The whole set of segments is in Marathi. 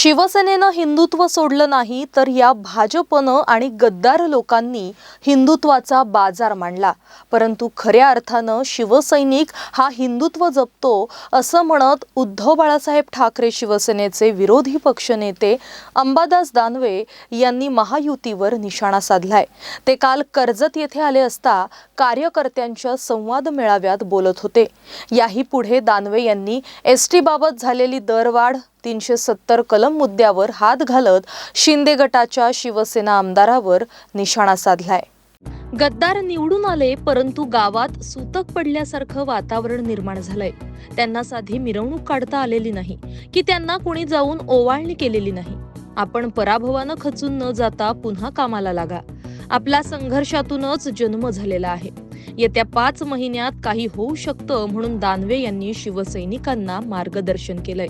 शिवसेनेनं हिंदुत्व सोडलं नाही तर या भाजपनं आणि गद्दार लोकांनी हिंदुत्वाचा बाजार मांडला. परंतु खऱ्या अर्थानं शिवसैनिक हा हिंदुत्व जपतो असं म्हणत उद्धव बाळासाहेब ठाकरे शिवसेनेचे विरोधी पक्षनेते अंबादास दानवे यांनी महायुतीवर निशाणा साधलाय. ते काल कर्जत येथे आले असता कार्यकर्त्यांच्या संवाद मेळाव्यात बोलत होते. याही पुढे दानवे यांनी एस टीबाबत झालेली दरवाढ तीनशे सत्तर कलम मुद्द्यावर हात घालत शिंदे गटाच्या शिवसेना आमदारावर निशाणा साधलाय. गद्दार निवडून आले परंतु गावात सुतक पडल्यासारखं वातावरण निर्माण झालंय. त्यांना साधी मिरवणूक काढता आलेली नाही की त्यांना कोणी जाऊन ओवाळणी केलेली नाही. आपण पराभवानं खचून न जाता पुन्हा कामाला लागा. आपला संघर्षातूनच जन्म झालेला आहे. येत्या पाच महिन्यात काही होऊ शकतं म्हणून दानवे यांनी शिवसैनिकांना मार्गदर्शन केलंय.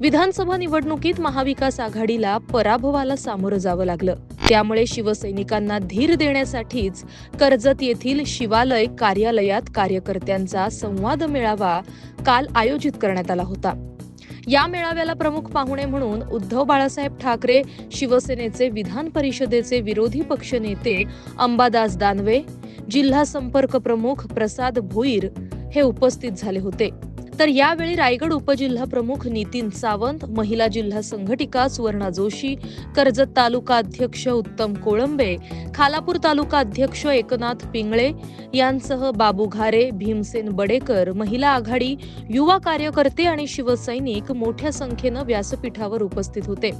विधानसभा निवडणुकीत महाविकास आघाडीला पराभवाला सामोरं जावं लागलं. त्यामुळे शिवसैनिकांना धीर देण्यासाठीच कर्जत येथील शिवालय कार्यालयात कार्यकर्त्यांचा संवाद मेळावा काल आयोजित करण्यात आला होता. या मेळाव्याला प्रमुख पाहुणे म्हणून उद्धव बाळासाहेब ठाकरे शिवसेनेचे विधान परिषदेचे विरोधी पक्षनेते अंबादास दानवे जिल्हा संपर्क प्रमुख प्रसाद भोईर हे उपस्थित झाले होते. तर यावेळी रायगड उपजिल्हा प्रमुख नितीन सावंत महिला जिल्हा संघटिका सुवर्णा जोशी कर्जत तालुका अध्यक्ष उत्तम कोळंबे खालापूर तालुका अध्यक्ष एकनाथ पिंगळे यांसह बाबू घारे भीमसेन बडेकर महिला आघाडी युवा कार्यकर्ते आणि शिवसैनिक मोठ्या संख्येनं व्यासपीठावर उपस्थित होते.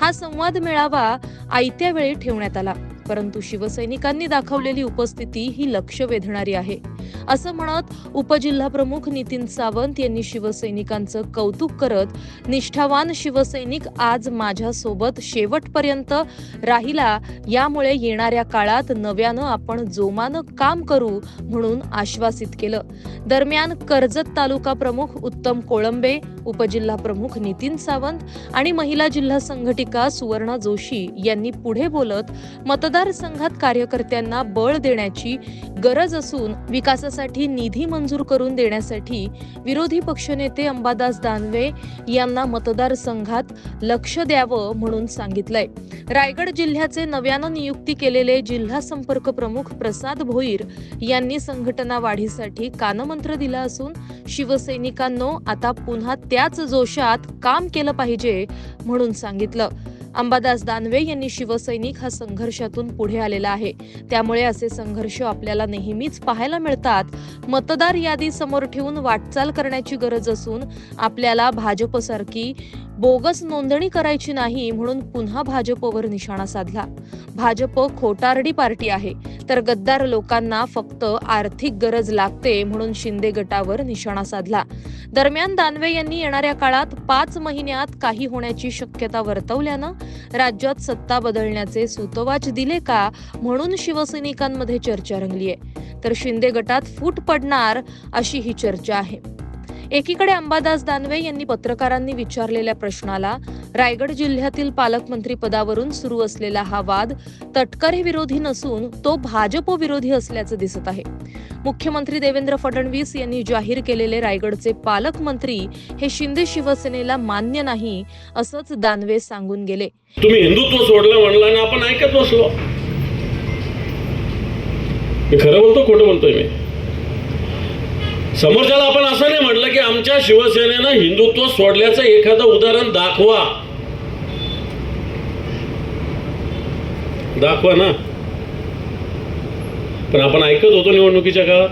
हा संवाद मेळावा आयत्या वेळी ठेवण्यात आला परंतु शिवसैनिकांनी दाखवलेली उपस्थिती ही लक्ष वेधणारी आहे. असं म्हणत उपजिल्हा प्रमुख नितीन सावंत यांनी शिवसैनिकांचं कौतुक करत निष्ठावान शिवसैनिक आज माझ्यासोबत शेवटपर्यंत राहिला. यामुळे येणाऱ्या काळात नव्यानं आपण जोमानं काम करू म्हणून आश्वासित केलं. दरम्यान कर्जत तालुका प्रमुख उत्तम कोळंबे उपजिल्हा प्रमुख नितीन सावंत आणि महिला जिल्हा संघटिका सुवर्णा जोशी यांनी पुढे बोलत मतदारसंघात कार्यकर्त्यांना बळ देण्याची गरज असून विकासासाठी निधी मंजूर करून देण्यासाठी विरोधी पक्षनेते अंबादास दानवे यांना मतदारसंघात लक्ष द्यावं म्हणून सांगितलंय. रायगड जिल्ह्याचे नव्यानं नियुक्ती केलेले जिल्हा संपर्क प्रमुख प्रसाद भोईर यांनी संघटना वाढीसाठी कानमंत्र दिला असून शिवसैनिकांनो आता पुन्हा त्याच जोशात काम केलं पाहिजे म्हणून सांगितलं. अंबादास दानवे यांनी शिवसैनिक हा संघर्षातून पुढे आलेला आहे. त्यामुळे असे संघर्ष आपल्याला नेहमीच पाहायला मिळतात. मतदार यादी समोर ठेवून वाटचाल करण्याची गरज असून आपल्याला भाजपसारखी बोगस नोंदणी करायची नाही म्हणून पुन्हा भाजपवर निशाणा साधला. भाजप खोटारडी पार्टी आहे. तर गद्दार लोकांना फक्त आर्थिक गरज लागते म्हणून शिंदे गटावर निशाणा साधला. दरम्यान दानवे यांनी येणाऱ्या काळात पाच महिन्यात काही होण्याची शक्यता वर्तवल्यानं राज्यात सत्ता बदलण्याचे सूतवाच दिले का म्हणून शिवसैनिकांमध्ये चर्चा रंगली आहे तर शिंदे गटात फूट पडणार अशी ही चर्चा आहे. एकीकडे अंबादास दानवे यांनी पत्रकारांनी विचारलेल्या प्रश्नाला रायगड जिल्ह्यातील पालकमंत्री पदावरून सुरू असलेला हा वाद तटकरे विरोधी नसून तो भाजप विरोधी असल्याचं दिसत आहे. मुख्यमंत्री देवेंद्र फडणवीस यांनी जाहीर केलेले रायगडचे पालकमंत्री हे शिंदे शिवसेनेला मान्य नाही असंच दानवे सांगून गेले. तुम्ही हिंदुत्व सोडलं म्हणलं आणि आपण ऐकत बसलो. मी खरं बोलतो खोटं बोलतोय मी? समोरच्याला आपण असं नाही म्हटलं की आमच्या शिवसेनेनं हिंदुत्व सोडल्याचं एखादं उदाहरण दाखवा. दाखवा ना. पण आपण ऐकत होतो निवडणुकीच्या काळात.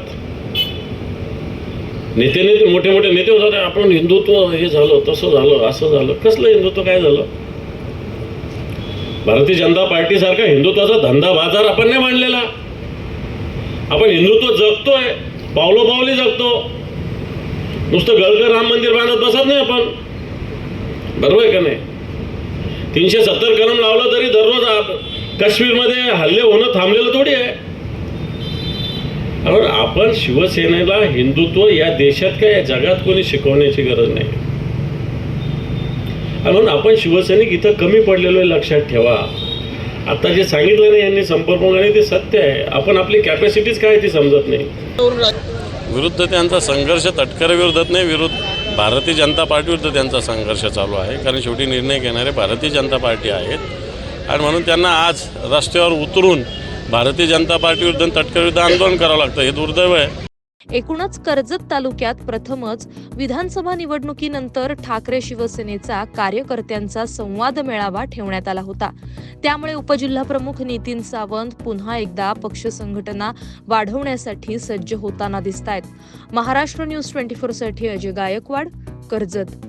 नेते नेते मोठे मोठे नेते होतात आपण हिंदुत्व हे झालं तसं झालं असं झालं. कसलं हिंदुत्व काय झालं? भारतीय जनता पार्टीसारखा हिंदुत्वाचा धंदा बाजार आपण नाही मांडलेला. आपण हिंदुत्व जगतोय. पावलो पावली जगतो. नुसतं गळकर राम मंदिर बांधत बसत नाही आपण. बरोबर आहे का नाही? तीनशे सत्तर कलम लावलं तरी दररोज आप- काश्मीरमध्ये हल्ले होणं थांबलेलं थोडी आहे. आपण आपण शिवसेनेला हिंदुत्व या देशात काय या जगात कोणी शिकवण्याची गरज नाही. म्हणून आपण शिवसैनिक इथं कमी पडलेलो आहे लक्षात ठेवा. आता जे सांगितलं नाही यांनी संपर्क आणि ते सत्य आहे. आपण आपली कॅपॅसिटीज काय ती समजत नाही. विरुद्ध त्यांचा संघर्ष तटकरे विरोधात नाही विरुद्ध भारतीय जनता पार्टीविरुद्ध त्यांचा संघर्ष चालू आहे. कारण शेवटी निर्णय घेणारे भारतीय जनता पार्टी आहेत. आणि म्हणून त्यांना आज रस्त्यावर उतरून भारतीय जनता पार्टीविरुद्ध तटकरविरुद्ध आंदोलन करावं लागतं. हे दुर्दैव आहे. एकूणच कर्जत तालुक्यात प्रथमच विधानसभा निवडणुकीनंतर ठाकरे शिवसेनेचा कार्यकर्त्यांचा संवाद मेळावा ठेवण्यात आला होता. त्यामुळे उपजिल्हाप्रमुख नितीन सावंत पुन्हा एकदा पक्ष संघटना वाढवण्यासाठी सज्ज होताना दिसत आहेत महाराष्ट्र न्यूज ट्वेंटी साठी अजय गायकवाड कर्जत.